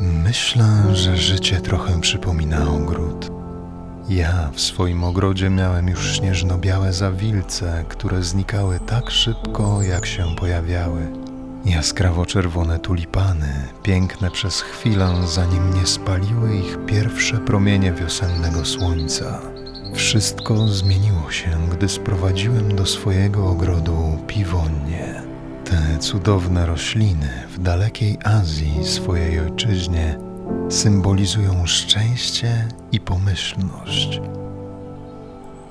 Myślę, że życie trochę przypomina ogród. Ja w swoim ogrodzie miałem już śnieżno-białe zawilce, które znikały tak szybko, jak się pojawiały. Jaskrawo-czerwone tulipany, piękne przez chwilę, zanim nie spaliły ich pierwsze promienie wiosennego słońca. Wszystko zmieniło się, gdy sprowadziłem do swojego ogrodu piwonię. Te cudowne rośliny w dalekiej Azji, swojej ojczyźnie, symbolizują szczęście i pomyślność.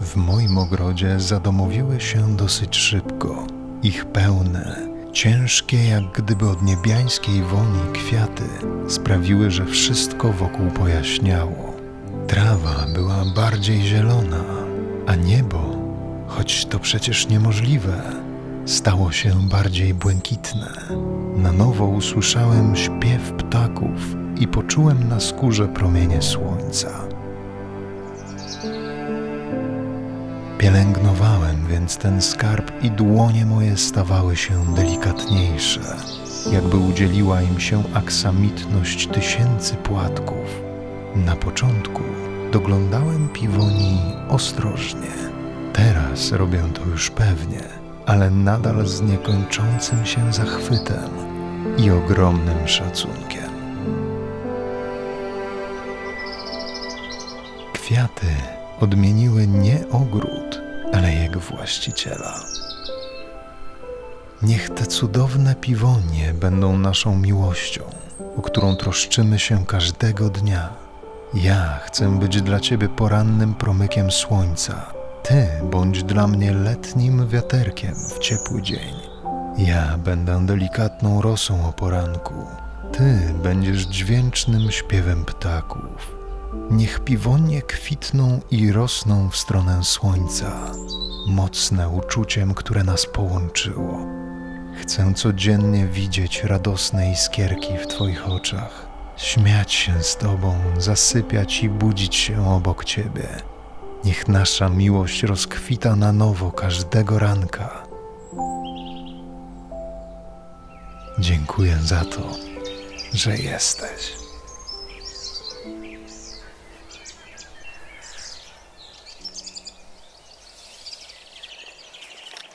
W moim ogrodzie zadomowiły się dosyć szybko. Ich pełne, ciężkie jak gdyby od niebiańskiej woni kwiaty sprawiły, że wszystko wokół pojaśniało. Trawa była bardziej zielona, a niebo, choć to przecież niemożliwe, stało się bardziej błękitne. Na nowo usłyszałem śpiew ptaków i poczułem na skórze promienie słońca. Pielęgnowałem więc ten skarb i dłonie moje stawały się delikatniejsze, jakby udzieliła im się aksamitność tysięcy płatków. Na początku doglądałem piwoni ostrożnie. Teraz robię to już pewnie, ale nadal z niekończącym się zachwytem i ogromnym szacunkiem. Kwiaty odmieniły nie ogród, ale jego właściciela. Niech te cudowne piwonie będą naszą miłością, o którą troszczymy się każdego dnia. Ja chcę być dla Ciebie porannym promykiem słońca. Ty bądź dla mnie letnim wiaterkiem w ciepły dzień. Ja będę delikatną rosą o poranku. Ty będziesz dźwięcznym śpiewem ptaków. Niech piwonie kwitną i rosną w stronę słońca, mocne uczuciem, które nas połączyło. Chcę codziennie widzieć radosne iskierki w Twoich oczach, śmiać się z Tobą, zasypiać i budzić się obok Ciebie. Niech nasza miłość rozkwita na nowo każdego ranka. Dziękuję za to, że jesteś.